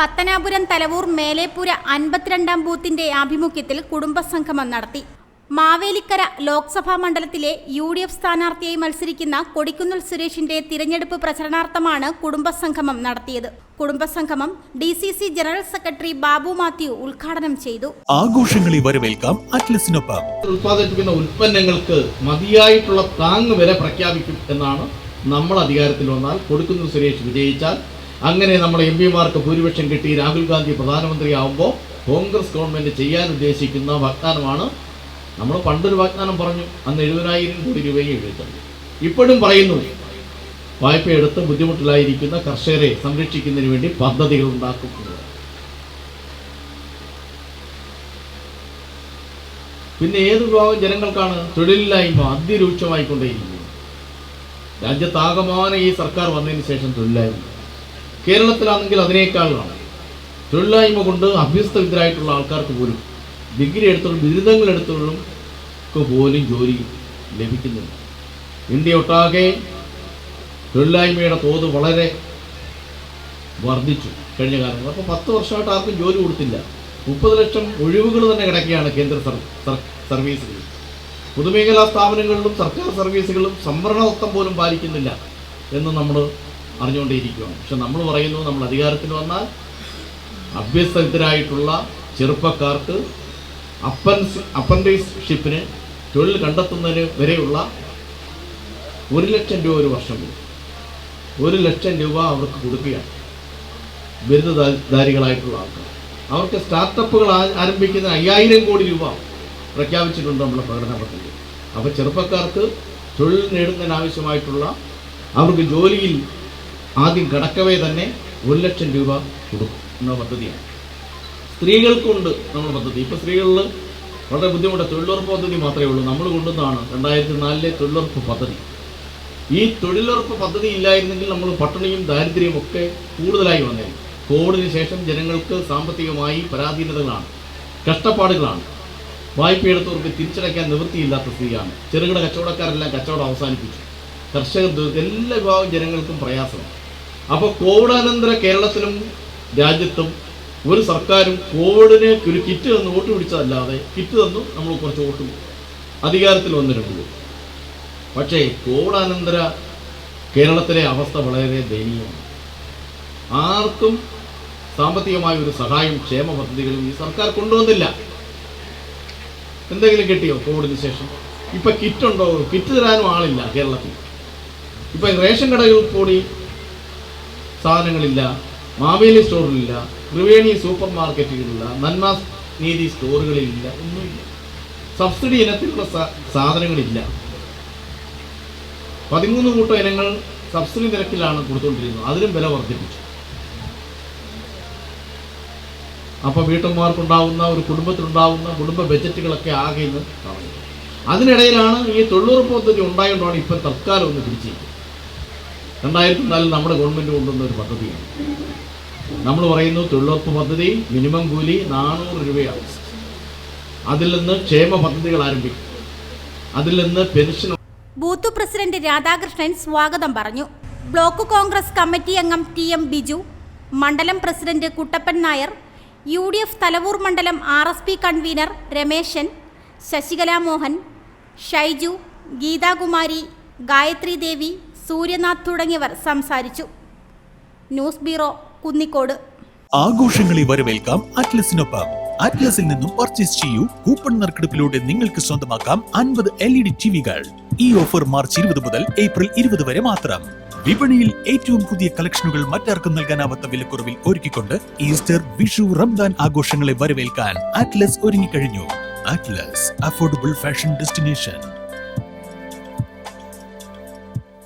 പത്തനാപുരം തലവൂർ മേലേപ്പുര അൻപത്തിരണ്ടാം ബൂത്തിന്റെ ആഭിമുഖ്യത്തിൽ കുടുംബസംഗമം നടത്തി. മാവേലിക്കര ലോക്സഭാ മണ്ഡലത്തിലെ യു ഡി എഫ് സ്ഥാനാർത്ഥിയായി മത്സരിക്കുന്ന കൊടിക്കുന്നിൽ സുരേഷിന്റെ തിരഞ്ഞെടുപ്പ് പ്രചരണാർത്ഥമാണ് കുടുംബസംഗമം നടത്തിയത്. കുടുംബസംഗമം D C C general secretary Babu Mathew ഉദ്ഘാടനം ചെയ്തു. ആഘോഷങ്ങളെ വരവേൽക്കാം അറ്റ്ലസിനൊപ്പം. ഉൽപ്പാദിപ്പിക്കുന്ന ഉൽപ്പന്നങ്ങൾക്ക് മതിയായിട്ടുള്ള താങ്ങ് വില പ്രഖ്യാപിക്കും എന്നാണ് നമ്മൾ അധികാരത്തിൽ വന്നാൽ കൊടുക്കുന്നിൽ സുരേഷ് വിജയിച്ചാൽ അങ്ങനെ നമ്മുടെ എം പിമാർക്ക് ഭൂരിപക്ഷം കിട്ടി. രാഹുൽ ഗാന്ധി പ്രധാനമന്ത്രിയാവുമ്പോൾ കോൺഗ്രസ് ഗവൺമെന്റ് ചെയ്യാൻ ഉദ്ദേശിക്കുന്ന വാഗ്ദാനമാണ്. നമ്മൾ പണ്ടൊരു വാഗ്ദാനം പറഞ്ഞു. അന്ന് എഴുപതിനായിരം കോടി രൂപയും എഴുതിയിട്ടുണ്ട്. ഇപ്പോഴും പറയുന്നു. വായ്പ എടുത്ത് ബുദ്ധിമുട്ടിലായിരിക്കുന്ന കർഷകരെ സംരക്ഷിക്കുന്നതിന് വേണ്ടി പദ്ധതികൾ ഉണ്ടാക്കും. പിന്നെ ഏത് വിഭാഗം ജനങ്ങൾക്കാണ് തൊഴിലില്ലായ്മ അതിരൂക്ഷമായിക്കൊണ്ടേയിരിക്കുന്നത്? രാജ്യത്താകമാനം ഈ സർക്കാർ വന്നതിന് ശേഷം തൊഴിലില്ലായ്മ. കേരളത്തിലാണെങ്കിൽ അതിനേക്കാളാണ് തൊഴിലില്ലായ്മ കൊണ്ട് അഭ്യസ്തവിദ്യരായിട്ടുള്ള ആൾക്കാർക്ക് പോലും ഡിഗ്രി എടുത്തോളും ബിരുദങ്ങൾ എടുത്തോളും ഒക്കെ പോലും ജോലി ലഭിക്കുന്നില്ല. ഇന്ത്യ ഒട്ടാകെ തൊഴിലില്ലായ്മയുടെ തോത് വളരെ വർദ്ധിച്ചു കഴിഞ്ഞ കാലങ്ങളിൽ. അപ്പോൾ പത്ത് വർഷമായിട്ട് ആർക്കും ജോലി കൊടുത്തില്ല. മുപ്പത് ലക്ഷം ഒഴിവുകൾ തന്നെ കിടക്കുകയാണ് കേന്ദ്ര സർവീസുകൾ. പൊതുമേഖലാ സ്ഥാപനങ്ങളിലും സർക്കാർ സർവീസുകളും സംവരണതത്വം പോലും പാലിക്കുന്നില്ല എന്ന് നമ്മൾ അറിഞ്ഞുകൊണ്ടേയിരിക്കുകയാണ്. പക്ഷെ നമ്മൾ പറയുന്നു നമ്മൾ അധികാരത്തിൽ വന്നാൽ അഭ്യസ്തരായിട്ടുള്ള ചെറുപ്പക്കാർക്ക് അപ്പൻസ് അപ്പൻഡീസ്ഷിപ്പിന് തൊഴിൽ കണ്ടെത്തുന്നതിന് വരെയുള്ള ഒരു ലക്ഷം രൂപ ഒരു വർഷം വരും ഒരു ലക്ഷം രൂപ അവർക്ക് കൊടുക്കുകയാണ്. ബിരുദധാരികളായിട്ടുള്ള ആൾക്കാർ. അവർക്ക് സ്റ്റാർട്ടപ്പുകൾ ആരംഭിക്കുന്ന അയ്യായിരം കോടി രൂപ പ്രഖ്യാപിച്ചിട്ടുണ്ട് നമ്മുടെ പ്രകടന പദ്ധതി അപ്പോൾ ചെറുപ്പക്കാർക്ക് തൊഴിൽ നേടുന്നതിനാവശ്യമായിട്ടുള്ള അവർക്ക് ജോലിയിൽ ആദ്യം കിടക്കവേ തന്നെ ഒരു ലക്ഷം രൂപ കൊടുക്കും. എന്ന പദ്ധതിയാണ്. സ്ത്രീകൾക്കുണ്ട് നമ്മുടെ പദ്ധതി. ഇപ്പോൾ സ്ത്രീകളിൽ വളരെ ബുദ്ധിമുട്ട്. തൊഴിലുറപ്പ് പദ്ധതി മാത്രമേ ഉള്ളൂ. നമ്മൾ കൊണ്ടുവന്നതാണ് രണ്ടായിരത്തി നാലിലെ തൊഴിലുറപ്പ് പദ്ധതി. ഈ തൊഴിലുറപ്പ് പദ്ധതി ഇല്ലായിരുന്നെങ്കിൽ നമ്മൾ പട്ടിണിയും ദാരിദ്ര്യവും ഒക്കെ കൂടുതലായി വന്നേനെ. കോവിഡിന് ശേഷം ജനങ്ങൾക്ക് സാമ്പത്തികമായി പരാധീനതകളാണ്. കഷ്ടപ്പാടുകളാണ്. വായ്പയെടുത്തവർക്ക് തിരിച്ചടയ്ക്കാൻ നിവൃത്തിയില്ലാത്ത സ്ഥിതിയാണ് ചെറുകിട കച്ചവടക്കാരെല്ലാം കച്ചവടം അവസാനിപ്പിച്ചു. കർഷകർ എല്ലാ വിഭാഗം ജനങ്ങൾക്കും പ്രയാസമാണ്. അപ്പോൾ കോവിഡാനന്തര കേരളത്തിലും രാജ്യത്തും ഒരു സർക്കാരും കോവിഡിനെ ഒരു കിറ്റ് തന്ന് വോട്ട് പിടിച്ചതല്ലാതെ കിറ്റ് തന്നു നമ്മൾ കുറച്ച് വോട്ട് അധികാരത്തിൽ വന്നിട്ടുള്ളൂ പക്ഷേ കോവിഡാനന്തര കേരളത്തിലെ അവസ്ഥ വളരെ ദയനീയമാണ്. ആർക്കും സാമ്പത്തികമായ ഒരു സഹായം ക്ഷേമ പദ്ധതികളും ഈ സർക്കാർ കൊണ്ടുവന്നില്ല. എന്തെങ്കിലും കിട്ടിയോ കോവിഡിന് ശേഷം? ഇപ്പൊ കിറ്റ് ഉണ്ടോ കിറ്റ് തരാനും ആളില്ല കേരളത്തിൽ. ഇപ്പൊ റേഷൻ കടകളിൽ കൂടി സാധനങ്ങളില്ല മാവേലി സ്റ്റോറിലില്ല ത്രിവേണി സൂപ്പർ മാർക്കറ്റുകളില്ല നന്മ നീതി സ്റ്റോറുകളിലില്ല ഒന്നുമില്ല. സബ്സിഡി ഇനത്തിലുള്ള സാധനങ്ങളില്ല. പതിമൂന്ന് കൂട്ടം ഇനങ്ങൾ സബ്സിഡി നിരക്കിലാണ് കൊടുത്തുകൊണ്ടിരുന്നത് അതിലും വില വർദ്ധിപ്പിച്ചു. അപ്പോൾ വീട്ടമ്മമാർക്കുണ്ടാവുന്ന ഒരു കുടുംബത്തിലുണ്ടാവുന്ന കുടുംബ ബജറ്റുകളൊക്കെ ആകെ ഇന്ന് അതിനിടയിലാണ് ഈ തൊഴിലുറപ്പ് പദ്ധതി ഉണ്ടായതുകൊണ്ടാണ് ഇപ്പം തൽക്കാലം ഒന്ന് പിടിച്ചിരിക്കുന്നത്. രണ്ടായിരത്തി നാലിൽ നമ്മുടെ ഗവൺമെന്റ് കൊണ്ടുവന്ന ഒരു പദ്ധതിയാണ്. നമ്മൾ പറയുന്നു തൊഴിലുറപ്പ് പദ്ധതി മിനിമം കൂലി നാനൂറ് രൂപയാണ്. അതിൽ നിന്ന് ക്ഷേമ പദ്ധതികൾ ആരംഭിക്കും. അതിൽ നിന്ന് പെൻഷൻ ബൂത്ത് പ്രസിഡന്റ് രാധാകൃഷ്ണൻ സ്വാഗതം പറഞ്ഞു. ബ്ലോക്ക് കോൺഗ്രസ് കമ്മിറ്റി അംഗം ടി എം ബിജു മണ്ഡലം president Kuttappan Nair U D F Thalavoor മണ്ഡലം R S P convener Rameshan Sasikala Mohan Shaiju Geethakumari Gayathri Devi Suryanath തുടങ്ങിയവർ സംസാരിച്ചു. News bureau Kunnikode. ആഘോഷങ്ങളെ വരവേൽക്കാം അറ്റ്ലസിനൊപ്പം. അറ്റ്ലസിൽ നിന്നും പർച്ചേസ് ചെയ്യൂ. കൂപ്പൺ നറുക്കെടുപ്പിലൂടെ നിങ്ങൾക്ക് സ്വന്തമാക്കാം അൻപത് എൽ ഇ ഡി ടിവികൾ. ഈ ഓഫർ മാർച്ച് ഇരുപത് മുതൽ ഏപ്രിൽ ഇരുപത് വരെ മാത്രം. വിപണിയിൽ ഏറ്റവും പുതിയ കളക്ഷനുകൾ മറ്റാർക്കും നൽകാനാവാത്ത വിലക്കുറവിൽ ഒരുക്കിക്കൊണ്ട് ഈസ്റ്റർ വിഷു റംദാൻ ആഘോഷങ്ങളെ വരവേൽക്കാൻ അറ്റ്ലസ് ഒരുങ്ങിക്കഴിഞ്ഞു. Atlas affordable fashion destination